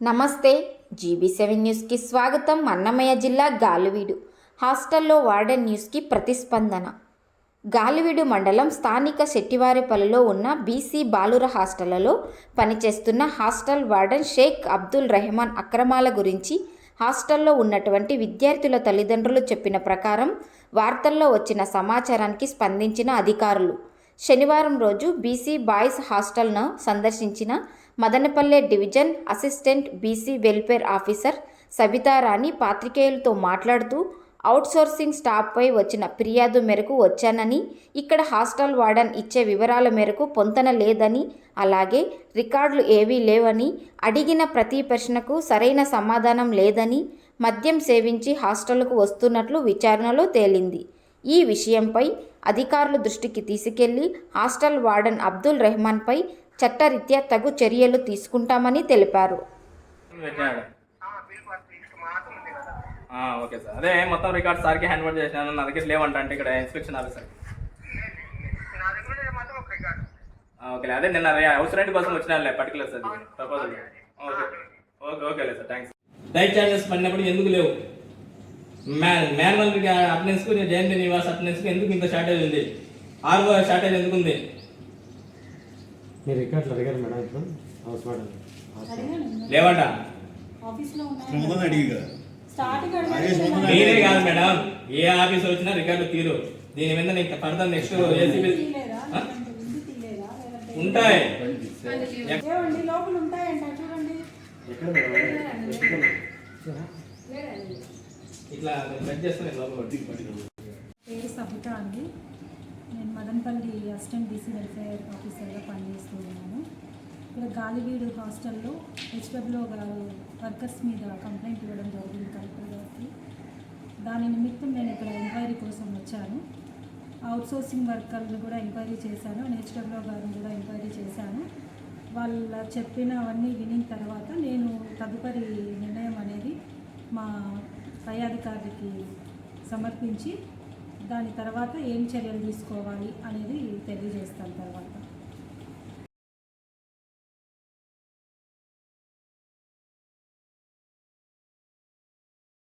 నమస్తే GB seven న్యూస్కి స్వాగతం అన్నమయ్య జిల్లా గాలివీడు. హాస్టల్లో వార్డెన్ న్యూస్కి ప్రతిస్పందన. గాలివీడు మండలం స్థానిక శెట్టివారిపల్లిలో ఉన్న బీసీ బాలుర హాస్టళ్ళలో పనిచేస్తున్న హాస్టల్ వార్డెన్ షేక్ అబ్దుల్ రెహమాన్ అక్రమాల గురించి హాస్టల్లో ఉన్నటువంటి విద్యార్థుల తల్లిదండ్రులు చెప్పిన ప్రకారం వార్తల్లో వచ్చిన సమాచారానికి స్పందించిన అధికారులు. శనివారం రోజు బీసీ బాయ్స్ హాస్టల్ను సందర్శించిన Madanapalle division assistant BC welfare officer Sabitharani పాత్రికేయులతో మాట్లాడుతూ అవుట్సోర్సింగ్ స్టాఫ్పై వచ్చిన ఫిర్యాదు మేరకు వచ్చానని ఇక్కడ హాస్టల్ వార్డన్ ఇచ్చే వివరాల మేరకు పొంతన లేదని అలాగే రికార్డులు ఏవీ లేవని అడిగిన ప్రతి ప్రశ్నకు సరైన సమాధానం లేదని మద్యం సేవించి హాస్టల్కు వస్తున్నట్లు విచారణలో తేలింది. ఈ విషయంపై అధికారుల దృష్టికి తీసుకెళ్ళి హాస్టల్ వార్డన్ అబ్దుల్ రెహమాన్పై చట్టరీత్యా తగు చర్యలు తీసుకుంటామని తెలిపారు. Okay sir. అదే మొత్తం రికార్డ్ సార్కి హ్యాండ్ ఓవర్ చేసినాను. నా దగ్గర లేవంట అంటే ఇక్కడ ఇన్స్పెక్షన్ ఆఫీసర్. ఓకే. అదే నిన్న అవసరం కోసం వచ్చినా particular sir proposal okay. Okay okay sir. Thanks diet charges పడినప్పుడు ఎందుకు లేవు? మ్యాన్ మాన్యువల్ అటెండెన్స్కు జయంతి నివాస్ అటెండెన్స్కు ఎందుకు ఇంత షార్టేజ్ ఉంది? ఆర్ఓ షార్టేజ్ ఎందుకు ఉంది మీరు రికార్డులు అడిగారు మేడం ఇప్పుడు? హౌస్ ఆఫీస్లో ముందు స్టార్టింగ్ ఆగేసి ముందు మీరే కాదు మేడం. ఏ ఆఫీస్ వచ్చినా రికార్డు తీరు. దీని మీద నీకు ఫర్దర్ నెక్స్ట్ ఏసీబీ ఉంటాయి. ఏమండి లోపల ఉంటాయంట. చూడండి. ఎక్కడ? మేడం ఇట్లా కట్ చేస్తే లోపల. అండి. నేను మదనపల్లి అసిస్టెంట్ బీసీ వెల్ఫేర్ ఆఫీసర్గా పనిచేస్తూ ఉన్నాను ఇక్కడ గాలివీడు హాస్టల్లో హెచ్డబ్ల్యూ గారు వర్కర్స్ మీద కంప్లైంట్ ఇవ్వడం జరిగింది కలెక్టర్ గారికి. దాని నిమిత్తం నేను ఇక్కడ ఎంక్వైరీ కోసం వచ్చాను. అవుట్సోర్సింగ్ వర్కర్లు కూడా ఎంక్వైరీ చేశాను హెచ్డబ్ల్యూ గారిని కూడా ఎంక్వైరీ చేశాను. వాళ్ళ చెప్పినవన్నీ వినిన తర్వాత నేను తదుపరి నిర్ణయం అనేది మా పై అధికారికి సమర్పించి దాని తర్వాత ఏం చర్యలు తీసుకోవాలి అనేది తెలియజేస్తాను తర్వాత.